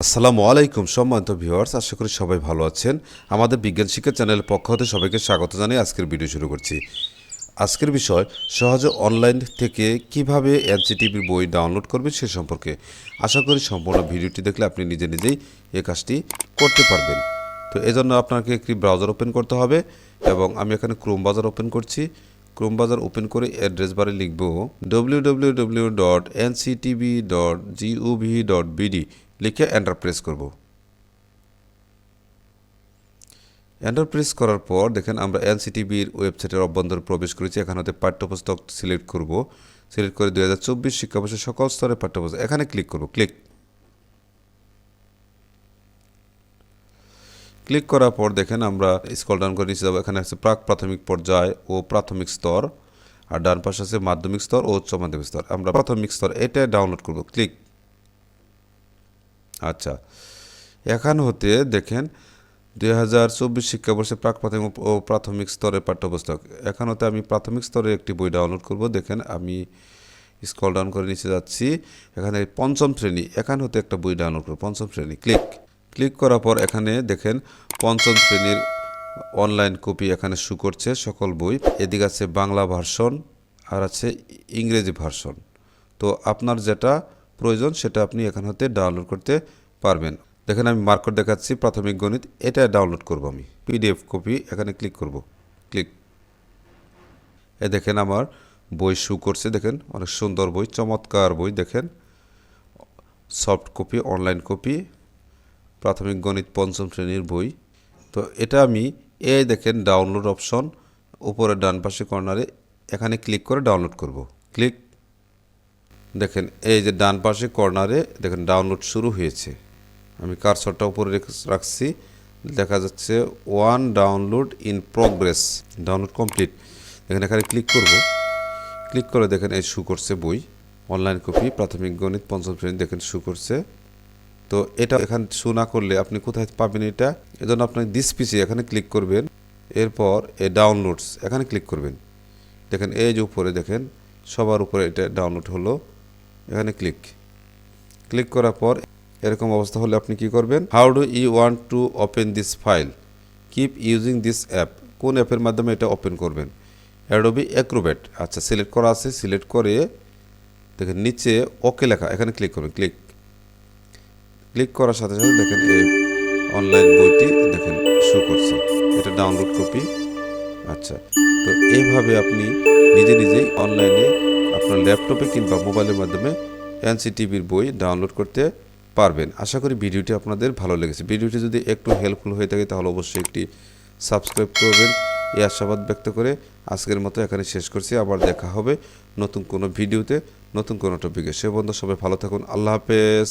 আসসালামু আলাইকুম সম্মানিত ভিউয়ার্স, আশা করি সবাই ভালো আছেন। আমাদের বিজ্ঞান শিক্ষা চ্যানেলের পক্ষ হতে সবাইকে স্বাগত জানিয়ে আজকের ভিডিও শুরু করছি। আজকের বিষয়, সহজে অনলাইন থেকে কীভাবে এনসিটিভির বই ডাউনলোড করবেন সে সম্পর্কে। আশা করি সম্পূর্ণ ভিডিওটি দেখলে আপনি নিজে নিজেই এই কাজটি করতে পারবেন। তো এজন্য আপনাকে একটি ব্রাউজার ওপেন করতে হবে এবং আমি এখানে ক্রোম বাজার ওপেন করছি। ক্রোম বাজার ওপেন করে অ্যাড্রেস বারে লিখব W W W dot NCTV dot GOV dot BD লিখে এন্টার প্রেস করব। এন্টার করার পর দেখেন আমরা এনসিটিভির ওয়েবসাইটের অভ্যন্তরে প্রবেশ করেছি। এখানে হতে পাঠ্যপুস্তক সিলেক্ট করব। সিলেক্ট করে দুই হাজার চব্বিশ শিক্ষাবর্ষের সকল স্তরের পাঠ্যপুস্তক। এখানে ক্লিক করব। ক্লিক ক্লিক করার পর দেখেন আমরা স্কল ডাউন করে নিচে যাব। এখানে আছে প্রাক প্রাথমিক পর্যায় ও প্রাথমিক স্তর। আর ডান পাশে আছে মাধ্যমিক স্তর ও উচ্চ মাধ্যমিক স্তর। আমরা প্রাথমিক স্তর এটা ডাউনলোড করব। ক্লিক আচ্ছা। এখান হতে দেখেন, দুই হাজার চব্বিশ শিক্ষাবর্ষে প্রাক প্রাথমিক ও প্রাথমিক স্তরের পাঠ্যপুস্তক। এখান হতে আমি প্রাথমিক স্তরের একটি বই ডাউনলোড করব। দেখেন, আমি স্কল ডাউন করে নিচে যাচ্ছি। এখানে পঞ্চম শ্রেণি। এখান হতে একটা বই ডাউনলোড করব। পঞ্চম শ্রেণি। ক্লিক। ক্লিক করার পর এখানে দেখেন, পঞ্চম শ্রেণির অনলাইন কপি এখানে শু করছে সকল বই। এদিকে আছে বাংলা ভার্সন আর আছে ইংরেজি ভার্সন তো আপনার যেটা প্রয়োজন, সেটা আপনি এখান হতে ডাউনলোড করতে পারবেন। দেখেন আমি মার্কর দেখাচ্ছি, প্রাথমিক গণিত, এটা ডাউনলোড করব আমি। পিডিএফ কপি এখানে ক্লিক করব। ক্লিক এ দেখেন আমার বই শু করছে, দেখেন, অনেক সুন্দর বই, চমৎকার বই, দেখেন। সফট কপি অনলাইন কপি প্রাথমিক গণিত পঞ্চম শ্রেণির বই। তো এটা আমি, এ দেখেন ডাউনলোড অপশন উপরে ডান পাশে কর্নারে এখানে ক্লিক করে ডাউনলোড করব। ক্লিক দেখেন, এই যে ডান পাশে কর্নারে দেখেন ডাউনলোড শুরু হয়েছে। আমি কারসরটা উপরে রাখছি। দেখা যাচ্ছে one download in progress download complete দেখেন এখানে ক্লিক করব। ক্লিক করে দেখেন এই শু করছে বই। অনলাইন কপি প্রাথমিক গণিত, পঞ্চম শ্রেণি দেখেন শু করছে। তো এটা এখান শু না করলে আপনি কোথায় পাবেন এটা? এজন্য আপনি দিস পিসি এখানে ক্লিক করবেন। এরপর এ ডাউনলোডস এখানে ক্লিক করবেন। দেখেন এই যে উপরে দেখেন, সবার উপরে এটা ডাউনলোড হলো। এখানে ক্লিক ক্লিক করার পর এরকম অবস্থা হলে আপনি কি করবেন? How do you want to open this file keep using this app কোন অ্যাপের মাধ্যমে এটা ওপেন করবেন? অ্যাডোবি অ্যাক্রোবেট আচ্ছা সিলেক্ট করা আছে সিলেক্ট করে দেখেন নিচে ওকে লেখা, এখানে ক্লিক করবেন ক্লিক ক্লিক করার সাথে সাথে দেখেন এই অনলাইন বইটি দেখেন শো করছে। এটা ডাউনলোড কপি আচ্ছা তো এইভাবে আপনি নিজে নিজেই অনলাইনে আপনার ল্যাপটপে কিংবা মোবাইলের মাধ্যমে এনসিটিভির বই ডাউনলোড করতে পারবেন। আশা করি ভিডিওটি আপনাদের ভালো লেগেছে। ভিডিওটি যদি একটু হেল্পফুল হয়ে থাকে, তাহলে অবশ্যই একটি সাবস্ক্রাইব করবেন। এই আশাবাদ ব্যক্ত করে আজকের মতো এখানে শেষ করছি। আবার দেখা হবে নতুন কোনো ভিডিওতে, নতুন কোনো টপিকে সে বন্ধু সবাই ভালো থাকুন। আল্লাহ হাফেজ।